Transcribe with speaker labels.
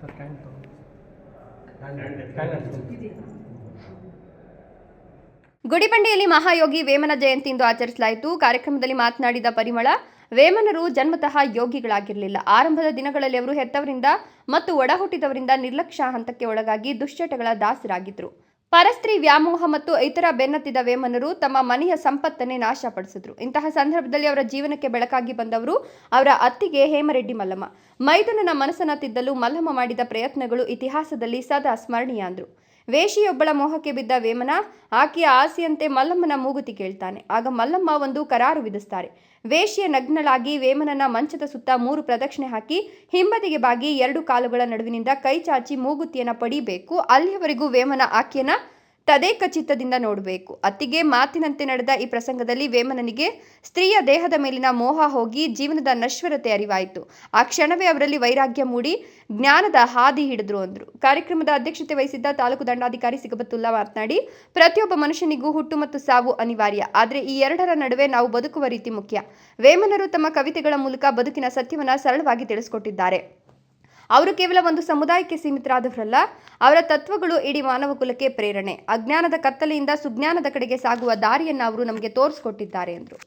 Speaker 1: Sir can ತಗೊಂಡು. Can
Speaker 2: ಗುಡಿಬಂಡೆಯಲ್ಲಿ ಮಹಾಯೋಗಿ ವೇಮನ ಜಯಂತಿ ಇಂದು ಆಚರಿಸಲಾಯಿತು. ಕಾರ್ಯಕ್ರಮದಲ್ಲಿ ಮಾತನಾಡಿದ ಪರಿಮಳ ವೇಮನರು ಜನ್ಮತಃ ಯೋಗಿಗಳಾಗಿರಲಿಲ್ಲ. ಆರಂಭದ ದಿನಗಳಲ್ಲಿ ಅವರು ಹೆತ್ತವರಿಂದ ಮತ್ತು ಒಡಹುಟ್ಟಿದವರಿಂದ ನಿರ್ಲಕ್ಷ್ಯ ಹಂತಕ್ಕೆ ಒಳಗಾಗಿ ದುಶ್ಚಟಗಳ ದಾಸರಾಗಿದ್ದರು ಪರಸ್ತ್ರೀ ವ್ಯಾಮೋಹ ಮತ್ತು ಇತರ ಬೆನ್ನತ್ತಿದ ವೇಮನರು ತಮ್ಮ ಮನೆಯ ಸಂಪತ್ತನ್ನೇ ನಾಶಪಡಿಸಿದ್ರು. ಇಂತಹ ಸಂದರ್ಭದಲ್ಲಿ ಅವರ ಜೀವನಕ್ಕೆ ಬೆಳಕಾಗಿ ಬಂದವರು ಅವರ ಅತ್ತಿಗೆ ಹೇಮರೆಡ್ಡಿ ಮಲ್ಲಮ್ಮ. ಮೈದುನನ ಮನಸ್ಸನ್ನ ತಿದ್ದಲು ಮಲ್ಲಮ್ಮ ಮಾಡಿದ ಪ್ರಯತ್ನಗಳು ಇತಿಹಾಸದಲ್ಲಿ ಸದಾ ಸ್ಮರಣೀಯ ಅಂದ್ರು. ವೇಷಿಯೊಬ್ಬಳ ಮೋಹಕ್ಕೆ ಬಿದ್ದ ವೇಮನ, ಆಕೆಯ ಆಸೆಯಂತೆ ಮಲ್ಲಮ್ಮನ ಮೂಗುತಿ ಕೇಳ್ತಾನೆ. ಆಗ ಮಲ್ಲಮ್ಮ ಒಂದು ಕರಾರು ವಿಧಿಸ್ತಾರೆ. ವೇಷಿಯ ನಗ್ನಳಾಗಿ ವೇಮನನ ಮಂಚದ ಸುತ್ತ ಮೂರು ಪ್ರದಕ್ಷಿಣೆ ಹಾಕಿ, ಹಿಂಬದಿಗೆ ಬಾಗಿ ಎರಡು ಕಾಲುಗಳ ನಡುವಿನಿಂದ ಕೈ ಚಾಚಿ ಮೂಗುತಿಯನ್ನು ಪಡಿಬೇಕು. ಅಲ್ಲಿಯವರೆಗೂ ವೇಮನ ಆಕೆಯನ್ನ ತದೇಕ ಚಿತ್ತದಿಂದ ನೋಡಬೇಕು. ಅತ್ತಿಗೆ ಮಾತಿನಂತೆ ನಡೆದ ಈ ಪ್ರಸಂಗದಲ್ಲಿ ವೇಮನನಿಗೆ ಸ್ತ್ರೀಯ ದೇಹದ ಮೇಲಿನ ಮೋಹ ಹೋಗಿ ಜೀವನದ ನಶ್ವರತೆ ಅರಿವಾಯಿತು. ಆ ಕ್ಷಣವೇ ಅವರಲ್ಲಿ ವೈರಾಗ್ಯ ಮೂಡಿ ಜ್ಞಾನದ ಹಾದಿ ಹಿಡಿದ್ರು ಅಂದ್ರು. ಕಾರ್ಯಕ್ರಮದ ಅಧ್ಯಕ್ಷತೆ ವಹಿಸಿದ್ದ ತಾಲೂಕು ದಂಡಾಧಿಕಾರಿ ಸಿಗಬತ್ತುಲ್ಲಾ ಮಾತನಾಡಿ, ಪ್ರತಿಯೊಬ್ಬ ಮನುಷ್ಯನಿಗೂ ಹುಟ್ಟು ಮತ್ತು ಸಾವು ಅನಿವಾರ್ಯ. ಆದರೆ ಈ ಎರಡರ ನಡುವೆ ನಾವು ಬದುಕುವ ರೀತಿ ಮುಖ್ಯ. ವೇಮನರು ತಮ್ಮ ಕವಿತೆಗಳ ಮೂಲಕ ಬದುಕಿನ ಸತ್ಯವನ್ನ ಸರಳವಾಗಿ ತಿಳಿಸಿಕೊಟ್ಟಿದ್ದಾರೆ. ಅವರು ಕೇವಲ ಒಂದು ಸಮುದಾಯಕ್ಕೆ ಸೀಮಿತರಾದವರಲ್ಲ, ಅವರ ತತ್ವಗಳು ಇಡೀ ಮಾನವ ಕುಲಕ್ಕೆ ಪ್ರೇರಣೆ. ಅಜ್ಞಾನದ ಕತ್ತಲೆಯಿಂದ ಸುಜ್ಞಾನದ ಕಡೆಗೆ ಸಾಗುವ ದಾರಿಯನ್ನು ಅವರು ನಮಗೆ ತೋರಿಸಿಕೊಟ್ಟಿದ್ದಾರೆ, ಎಂದರು.